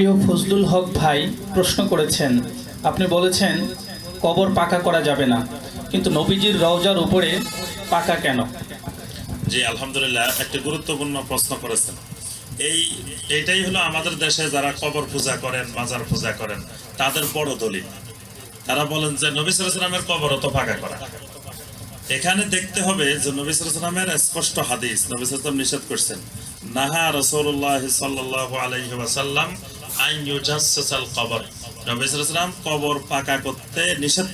প্রিয় ফজলুল হক ভাই প্রশ্ন করেছেন, আপনি বলেছেন, কবর পাকা করা যাবে না, কিন্তু নবীজির রওজার উপরে পাকা কেন? জি, আলহামদুলিল্লাহ, একটি গুরুত্বপূর্ণ প্রশ্ন করেছেন। এই, এটাই হলো আমাদের দেশে যারা কবর পূজা করেন, মাজার পূজা করেন, তাদের বড় দলিল। তারা বলেন যে, নবী সালামের কবর তো ফাঁকা করা। এখানে দেখতে হবে যে, নবী সালামের স্পষ্ট হাদিস, নবী সালাম নিষেধ করছেন, নাহা রসুল্লাহ সাল্লাহ ওয়াসাল্লাম আইন কবর। পাকা করতে নিষেধ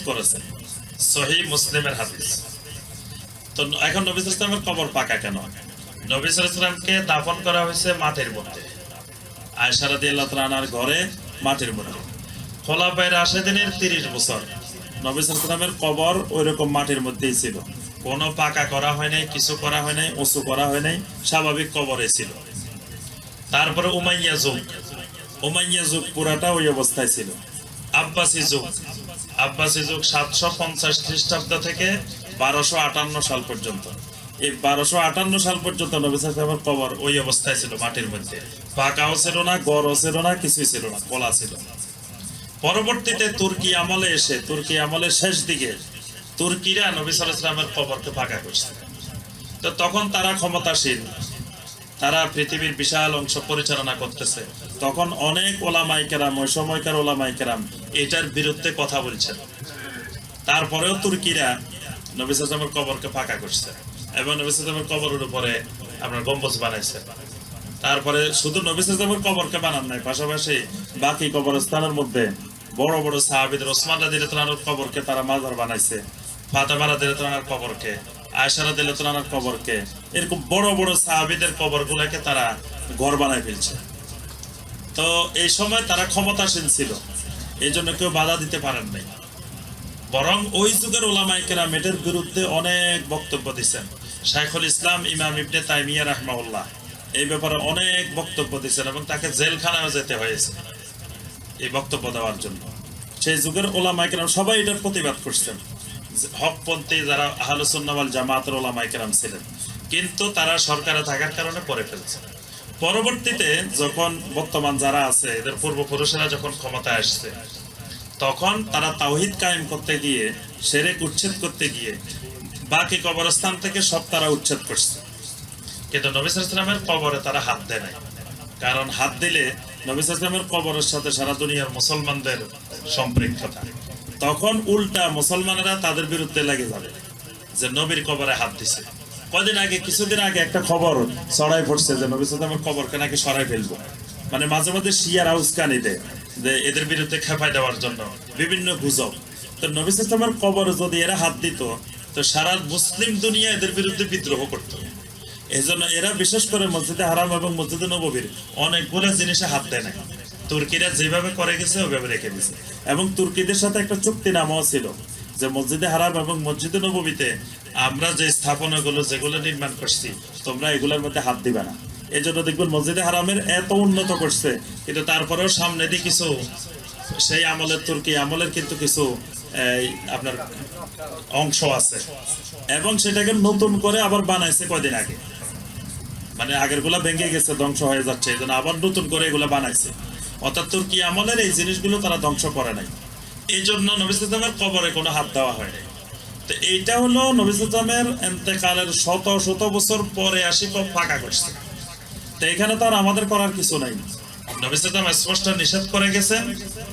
সহি মুসলিমের হাদিস। তো এখন কবর পাকা কেন? দাফন করা হয়েছে মাটির মধ্যে। দিয়ে আল্লাহ ঘরে মাটির মধ্যে। রাশেদিনের তিরিশ বছর। নবী কবর ওই রকম মাটির মধ্যেই ছিল। কোনো পাকা করা হয় নাই, কিছু করা হয় নাই, উঁচু করা হয় নাই, স্বাভাবিক কবরে ছিল। তারপরে উমাইয়া যুগ। উমাইয়া যুগ পুরাটা ওই অবস্থায় ছিল। আব্বাসি যুগ আব্বাসি যুগ সাতশো পঞ্চাশ খ্রিস্টাব্দ থেকে বারোশো আটান্ন সাল পর্যন্ত। এই বারোশো আটান্ন সাল পর্যন্ত কবর ওই অবস্থায় ছিল মাটির মধ্যে। পাকাও ছিল না, গড়ও ছিল না, কিছুই ছিল না, কলা ছিল পরবর্তীতে তুর্কি আমলে এসে, তুর্কি আমলের শেষ দিকে তুর্কিরা নবী সালামের কবরকে ফাঁকা করছে। তো তখন তারা ক্ষমতাসীন তারা পৃথিবীর বিশাল অংশ পরিচালনা করতেছে। তখন অনেক ওলামাইকেরাম ওই সময়কার ওলামাইকেরাম এটার বিরুদ্ধে কথা বলছেন। তারপরেও তুর্কিরা নবী সালামের কবরকে ফাঁকা করছে এবং নবী সালামের কবরের উপরে আপনার গম্বুজ বানাইছে। তারপরে শুধু নবী সালামের কবরকে বানান নাই, পাশাপাশি বাকি কবরস্থানের মধ্যে বড় বড় সাহাবিদের ওসমান রাদিয়াল্লাহু তাআলার কবরকে তারা মাজার বানাইছে, ফাতেমা রাদিয়াল্লাহু তাআলার কবরকে, আয়েশা রাদিয়াল্লাহু তাআলার কবরকে, এরকম বড় বড় সাহাবিদের কবরগুলোকে তারা ঘর বানায় ফেলছে। তো এই সময় তারা ক্ষমতাসীন ছিল। এই জন্য কেউ বাধা দিতে পারেন নাই। বরং ওই যুগের ওলামাইকেরা মেটের বিরুদ্ধে অনেক বক্তব্য দিচ্ছেন শাইখুল ইসলাম ইমাম ইবনে তাইমিয়া রাহমাউল্লাহ এই ব্যাপারে অনেক বক্তব্য দিচ্ছেন এবং তাকে জেলখানায় যেতে হয়েছে এই বক্তব্য দেওয়ার জন্য। সেই যুগের ওলামাইকেরাম সবাই এটার প্রতিবাদ করছেন। হকপন্থী যারা আহলুসুন্নাওয়াল জামাতের ওলামাইকেরাম ছিলেন। কিন্তু তারা সরকারে থাকার কারণে পরে ফেলছে। পরবর্তীতে যখন বর্তমান যারা আছে, এদের পূর্বপুরুষেরা যখন ক্ষমতায় আসছে, তখন তারা তাওহিদ কায়েম করতে গিয়ে, সেরেক উচ্ছেদ করতে গিয়ে, বাকি কবরস্থান থেকে সব তারা উচ্ছেদ করছে। কিন্তু নবিসামের কবরে তারা হাত দেয় নাই। কারণ হাত দিলে নবিসামের কবরের সাথে সারা দুনিয়ার মুসলমানদের সম্পৃক্ততা। তখন উল্টা মুসলমানেরা তাদের বিরুদ্ধে লেগে যাবে যে নবীর কবরে হাত দিছে। কদিন আগে, কিছুদিন আগে একটা খবর ছড়াই পড়ছে যে নবী সালামের কবরকে নাকি সরাই ফেলব। মানে মাঝে মাঝে শিয়ার উস্কানি দেয় যে এদের বিরুদ্ধে খেপাই দেওয়ার জন্য। বিভিন্ন গুজব। তো নবী সালামের কবরে যদি এরা হাত দিত, তো সারা মুসলিম দুনিয়া এদের বিরুদ্ধে বিদ্রোহ করতো। এই জন্য এরা বিশেষ করে মসজিদে হারাম এবং মসজিদে নবীর অনেকগুলো জিনিসে হাত দেয় না তুর্কিরা যেভাবে করে গেছে, ওইভাবে রেখে দিয়েছে এবং তুর্কিদের সাথে একটা চুক্তি নামাও ছিল যে মসজিদে হারাম এবং মসজিদে নবীতে আমরা যে স্থাপনাগুলো, যেগুলো নির্মাণ করছি, তোমরা এগুলোর মধ্যে হাত দিবে না। এই জন্য দেখবেন মসজিদে হারামের এত উন্নত করছে, কিন্তু তারপরেও সামনে দিয়ে কিছু সেই আমলের তুর্কি, আমলের কিন্তু কিছু আপনার অংশ আছে। এবং সেটাকে নতুন করে আবার বানাইছে কয়দিন আগে। মানে আগেরগুলা ভেঙে গেছে, ধ্বংস হয়ে যাচ্ছে এই জন্য আবার নতুন করে এগুলা বানাইছে। অর্থাৎ তুর্কি আমলের এই জিনিসগুলো তারা ধ্বংস করে নাই। এই জন্য নবিসামের কবরে কোনো হাত দেওয়া হয় নাই। তো এইটা হলো নবিসামের এতেকালের শত শত বছর পরে আসি ফাঁকা করছে। তো এখানে তো আর আমাদের করার কিছু নাই। নবিসাম স্পষ্ট নিষেধ করে গেছেন,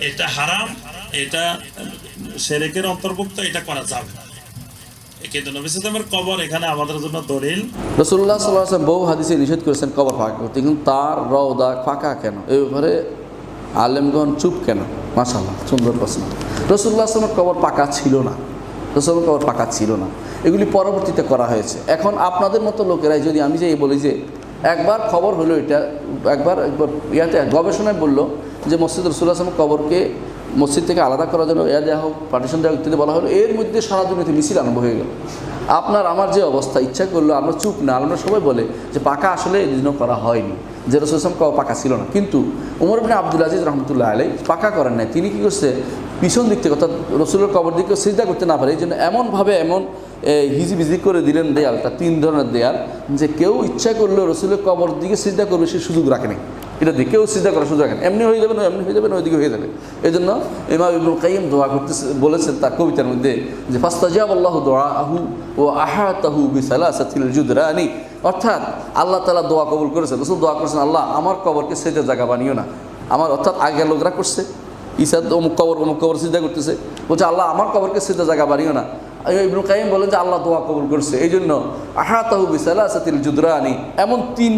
এটা হারাম, এটা সেরেকের অন্তর্ভুক্ত, এটা করা যাবে না। কবর এখানে আমাদের জন্য বহু হাদিসে নিষেধ কবর কিন্তু তার ফাঁকা কেন? এই ব্যাপারে আলেমগণ চুপ কেন? মাসাল্লাহ সুন্দর প্রশ্ন। রসুল্লাহ কবর পাকা ছিল না। রসুলের কবর পাকা ছিল না। এগুলি পরবর্তীতে করা হয়েছে। এখন আপনাদের মতো লোকেরাই যদি আমি যে বলি যে একবার খবর হলো এটা, একবার একবার ইয়াতে গবেষণায় বলল যে মসজিদ রসুল্লাহ আসলামের কবরকে মসজিদ থেকে আলাদা করার জন্য এয়া দেওয়া হোক পার্টিশন দেওয়া ইত্যাদি বলা হলো, এর মধ্যে সারা দুনিয়াতে মিছিল আরম্ভ হয়ে গেল। আপনার, আমার যে অবস্থা, ইচ্ছা করল, আমরা চুপ না, আমরা সবাই বলে যে পাকা আসলে এদিনও করা হয়নি, যে রসুলাম কব পাকা ছিল না। কিন্তু উমর আব্দুল আজিজ রহমতুল্লাহ আলাই পাকা করেন নাই। তিনি কী করছে? পিছন দিক থেকে অর্থাৎ রসুলের কবর দিকে সিজদা করতে না পারে, এই জন্য এমনভাবে এমন হিজি বিজি করে দিলেন দেয়ালটা তিন ধরনের দেয়াল, যে কেউ ইচ্ছা করলেও রসুলের কবর দিকে সিজদা করবে, সে সুযোগ রাখেনি এটা দিয়ে কেউ সিজদা করার সুযোগ রাখেন এমনি হয়ে যাবে না, এমনি হয়ে যাবে না, ওইদিকে হয়ে যাবে। এই জন্য ইমাম ইবনুল কাইম দোয়া করতে বলেছেন তার কবিতার মধ্যে যে ফাস্তাজাব আল্লাহ দোয়া আহু ও আহাতাহু বিসালাসাতিল জুদরানি। অর্থাৎ আল্লাহ তালা দোয়া কবুল করেছেন। রসুল দোয়া করেছেন, আল্লাহ, আমার কবরকে সেজের জায়গা বানিও না। আমার অর্থাৎ আগের লোকরা করছে ঈসা তো অমুক কবর অমুক কবর সিদ্ধা করতেছে। বলছে, আল্লাহ, আমার কবরকে সিদ্ধা জায়গা বানিও না। ইবনুল কাইম বলেন যে, আল্লাহ দোয়া কবুল করছে। এই জন্য আহা আহাতাহু বিসালাসাতিল জুদরানি, এমন তিন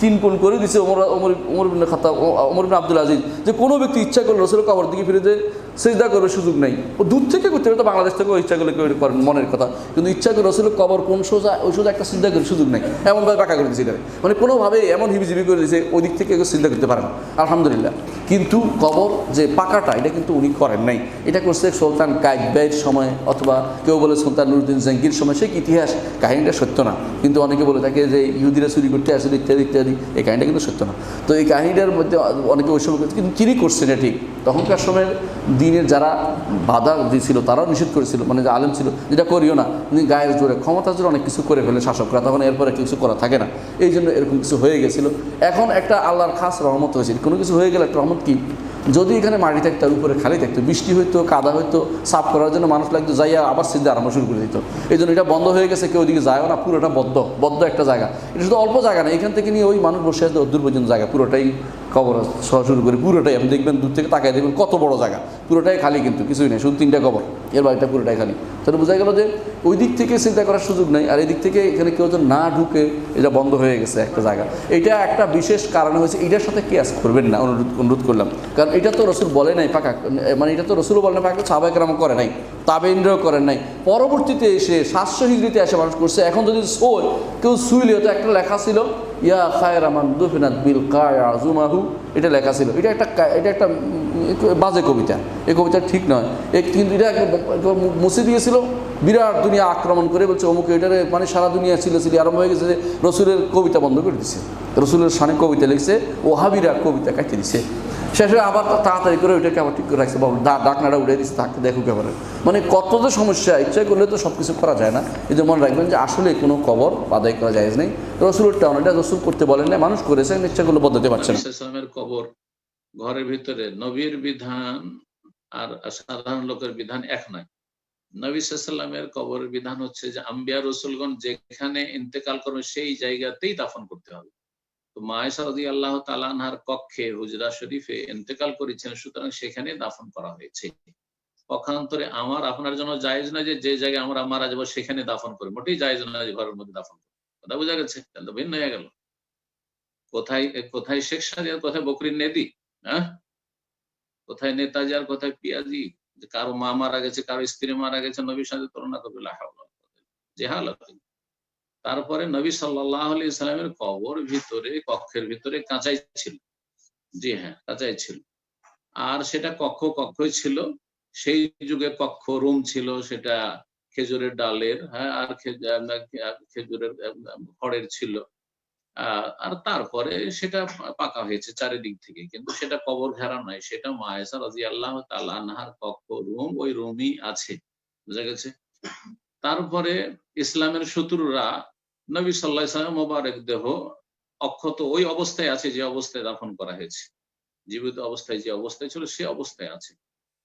তিন কোন করে দিছে ওমর ওমর ওমর বিন খাতা ওমর বিন আব্দুল আজিজ। যে কোনো ব্যক্তি ইচ্ছা করলে রসুল কবর দিকে ফিরে যে সেজদা করবে সুযোগ নেই। ও দূর থেকে করতে পারে, তো বাংলাদেশ থেকেও ইচ্ছা করলে কেউ করেন, মনের কথা। কিন্তু ইচ্ছা করে রসুলের কবর কোন সোজা, ওই সোজা একটা চিন্তা করে সুযোগ নেই। এমনভাবে পাকা করে দিয়েছে মানে কোনোভাবে এমন হিবিজিবি করে দিয়েছে ওই দিক থেকে কেউ চিন্তা করতে পারে না। আলহামদুলিল্লাহ। কিন্তু কবর যে পাকাটা, এটা কিন্তু উনি করেন নাই। এটা করছে সুলতান কাইব্যাইয়ের সময়, অথবা কেউ বলে সুলতান নুরুদ্দিন জাঙ্গির সময়, সেই ইতিহাস, কাহিনীটা সত্য না। কিন্তু অনেকে বলে থাকে যে ইহুদিরা চুরি করতে আসলে ইত্যাদি ইত্যাদি, এই কাহিনীটা কিন্তু সত্য না। তো এই কাহিনীটার মধ্যে অনেকে ওই সময় কিন্তু তিনি করছেন এটা ঠিক। তখনকার সময়ের দিনের যারা বাধা দিয়েছিল তারাও নিষেধ করেছিল মানে যে আলেম ছিল, যেটা করিও না গায়ের জোরে ক্ষমতা জোরে অনেক কিছু করে ফেলে শাসকরা, তখন এরপরে কিছু করা থাকে না। এই জন্য এরকম কিছু হয়ে গেছিল। এখন একটা আল্লাহর খাস রহমত হয়েছে। কোনো কিছু হয়ে গেলে একটা রহমত কি? যদি এখানে মাটি থাকতো উপরে খালি থাকতো, বৃষ্টি হইতো, কাদা হইতো, সাফ করার জন্য মানুষ লাগতো, যাইয়া আবার সিদ্ধা আরম্ভ শুরু করে দিত। এই জন্য এটা বন্ধ হয়ে গেছে, কেউ ওদিকে যায় না, পুরোটা বদ্ধ বদ্ধ একটা জায়গা। এটা শুধু অল্প জায়গা না, এখান থেকে নিয়ে ওই মানুষ বসে আছে দূর পর্যন্ত জায়গা, পুরোটাই কবর সহ শুরু করে। পুরোটাই আপনি দেখবেন দূর থেকে তাকায় দেখবেন কত বড় জায়গা। পুরোটাই খালি কিন্তু, কিছুই নেই, শুধু তিনটা কবর। এর বাড়িটা পুরোটাই খালি। তাহলে বোঝা গেল যে ওই দিক থেকে চিন্তা করার সুযোগ নেই, আর এই দিক থেকে এখানে কেউ যেন না ঢুকে এটা বন্ধ হয়ে গেছে একটা জায়গা। এটা একটা বিশেষ কারণ হয়েছে, এটার সাথে কেয়াস করবেন না, অনুরোধ অনুরোধ করলাম। কারণ এটা তো রসুল বলে নাই পাকা মানে এটা তো রসুলও বলে না পাকা সাবেকরাম করে নাই। তাবেন্দ্রও করেন নাই। পরবর্তীতে এসে সাতশো হিজড়িতে এসে মানুষ করছে। এখন যদি সোয় কেউ শুইলে তো একটা লেখা ছিল, ইয়া খায় রামান দুফিনাত বিল কায়া জুমাহু এটা লেখা ছিল। এটা একটা এটা একটা বাজে কবিতা। এই কবিতা ঠিক নয়। কিন্তু এটা মুছে দিয়েছিল। বিরাট দুনিয়া আক্রমণ করে বলছে, অমুক এটারে মানে সারা দুনিয়া ছিল ছিল আরম্ভ হয়ে গেছে যে রসুলের কবিতা বন্ধ করে দিছে। রসুলের সানে কবিতা লিখছে, ওহাবিরা কবিতা কাটিয়ে দিছে। শেষে আবার তাড়াতাড়ি করে ওইটাকে আবার ঠিক করে রাখছে। বাবু ডাকনাটা উঠে দিচ্ছে থাকতে দেখুক এবারে। মানে কত তো সমস্যা, ইচ্ছা করলে তো সব কিছু করা যায় না। কিন্তু মনে রাখবেন যে আসলে কোনো কবর আদায় করা যায় নেই। রসুলেরটা অনেকটা রসুল করতে বলেন না মানুষ করেছে ইচ্ছা করলে বদলাতে পারছে না। ইসলামের কবর ঘরের ভিতরে, নবীর বিধান আর সাধারণ লোকের বিধান এক নয়। নবী সাল্লামের কবরের বিধান হচ্ছে যে, আম্বিয়া রসুলগণ যেখানে ইন্তেকাল করবে, সেই জায়গাতেই দাফন করতে হবে। তো মায়েশা রাজি আল্লাহ তালানহার কক্ষে হুজরা শরীফে ইন্তেকাল করেছেন, সুতরাং সেখানে দাফন করা হয়েছে। পক্ষান্তরে আমার আপনার জন্য জায়েজ নয় যে যে জায়গায় আমরা মারা যাব সেখানে দাফন করি, মোটেই জায়েজ নয় যে ঘরের মধ্যে দাফন করি। কথা বোঝা গেছে? তো ভিন্ন হয়ে গেল। কোথায় কোথায় শেখ সাদিয়ার কোথায় বকরির নেদি হ্যাঁ? কোথায় নেতাজি আর কোথায় পিয়াজি? কারও মা মারা গেছে, কারও স্ত্রী মারা গেছে, নবীর সাথে তুলনা করবে, লা হাওলা ওয়ালা কুওয়াতা ইল্লা বিল্লাহ। যে হালত তারপরে নবী সাল্লাহ আলি সাল্লামের কবর ভিতরে, কক্ষের ভিতরে কাঁচাই ছিল। জি হ্যাঁ কাঁচাই ছিল। আর সেটা কক্ষ কক্ষই ছিল। সেই যুগে কক্ষ রুম ছিল, সেটা খেজুরের ডালের হ্যাঁ আর খেজুরের খড়ের ছিল। আর তারপরে সেটা পাকা হয়েছে চারিদিক থেকে। কিন্তু সেটা কবর ঘেরা নয়, সেটা মায়েসা রাজি আল্লাহ তালানহার কক্ষ রুম, ওই রুমই আছে। বুঝা গেছে? তারপরে ইসলামের শত্রুরা নবী সাল্লাহ মোবারক দেহ অক্ষত ওই অবস্থায় আছে যে অবস্থায় দাফন করা হয়েছে। জীবিত অবস্থায় যে অবস্থায় ছিল সে অবস্থায় আছে।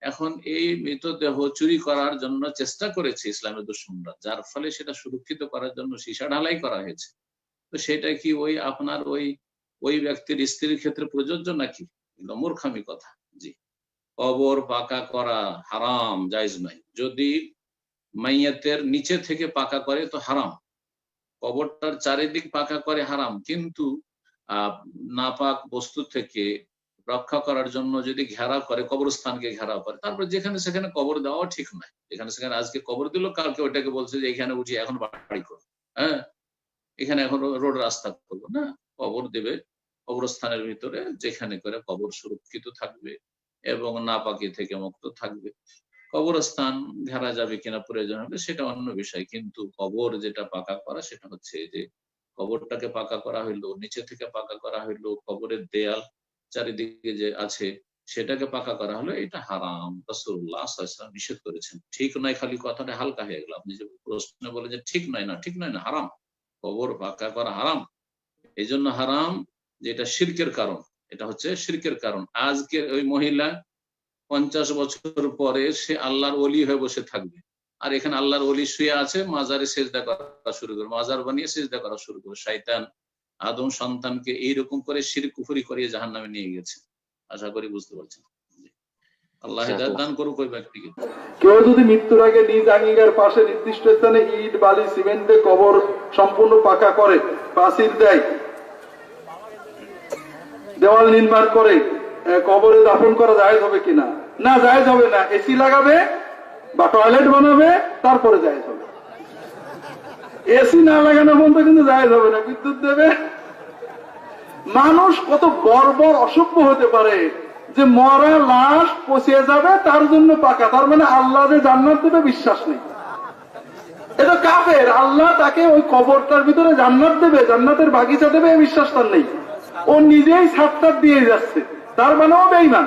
এখন এই মৃতদেহ চুরি করার জন্য চেষ্টা করেছে ইসলামের দুশ্মনরা যার ফলে সেটা সুরক্ষিত করার জন্য সীসা ঢালাই করা হয়েছে। তো সেটা কি ওই আপনার ওই ওই ব্যক্তির স্ত্রীর ক্ষেত্রে প্রযোজ্য নাকি? মূর্খামি কথা, জি। কবর পাকা করা হারাম, জায়জ নয়। যদি মাইয়াতের নিচে থেকে পাকা করে, তো হারাম। কবরটার চারিদিক পাকা করে হারাম। কিন্তু নাপাক বস্তু থেকে রক্ষা করার জন্য যদি ঘেরাও করে, কবরস্থানকে ঘেরাও করে, তারপর যেখানে সেখানে কবর দেওয়া ঠিক নয়। যেখানে সেখানে আজকে কবর দিল, কালকে ওইটাকে বলছে যে এখানে উঠি এখন বাড়ি করো। হ্যাঁ? এখানে এখন রোড রাস্তা করব, না? কবর দেবে কবরস্থানের ভিতরে, যেখানে করে কবর সুরক্ষিত থাকবে এবং নাপাকি থেকে মুক্ত থাকবে। কবরস্থান ঘেরা যাবে কিনা প্রয়োজন হবে, সেটা অন্য বিষয়। কিন্তু কবর যেটা পাকা করা, সেটা হচ্ছে যে কবরটাকে পাকা করা হইল, নিচে থেকে পাকা করা হইল, কবরের দেয়াল চারিদিকে যে আছে, সেটাকে পাকা করা হলো, এটা হারাম। আলাইহি নিষেধ করেছেন। ঠিক নয়, খালি কথাটা হালকা হয়ে গেল। আপনি যে প্রশ্ন বলে যে ঠিক নয় না, ঠিক নয় না, হারাম। কবর পাকা করা হারাম। এই জন্য হারাম, যেটা শিরকের কারণ, এটা হচ্ছে শিরকের কারণ। আজকে ওই মহিলা পঞ্চাশ বছর পরে সে আল্লাহর অলি হয়ে বসে থাকবে। আর এখানে আল্লাহর অলি শুয়ে আছে মাজারে সেজদা করা শুরু করবে। মাজার বানিয়ে সেজদা করা শুরু করবে। শয়তান আদম সন্তানকে এইরকম করে শির কুফুরি করিয়ে জাহান নামে নিয়ে গেছে। আশা করি বুঝতে পারছেন। আল্লাহ দান করুক ওই ব্যক্তিকে। কেউ যদি মৃত্যুর আগে নিজ আঙ্গিকার পাশে নির্দিষ্ট স্থানে ইট বালি সিমেন্টে কবর সম্পূর্ণ পাকা করে প্রাচীর দেয় দেওয়াল নির্মাণ করে কবরে দাফন করা জায়েজ হবে কিনা? না জায়েজ হবে না এসি লাগাবে বা টয়লেট বানাবে, তারপরে জায়েজ হবে। এসি না লাগানো পর্যন্ত কিন্তু জায়েজ হবে না, বিদ্যুৎ দেবে। মানুষ কত বর্বর অসভ্য হতে পারে যে মরা লাশ পচিয়ে যাবে, তার জন্য পাকা, তার মানে আল্লাহ যে জান্নাত দেবে, বিশ্বাস নেই। এটা কাফের, আল্লাহ তাকে ওই কবরটার ভিতরে জান্নাত দেবে, জান্নাতের বাগিচা দেবে এই বিশ্বাস তার নেই। ও নিজেই ছাত্তার দিয়ে যাচ্ছে, তার মানে ও বেইমান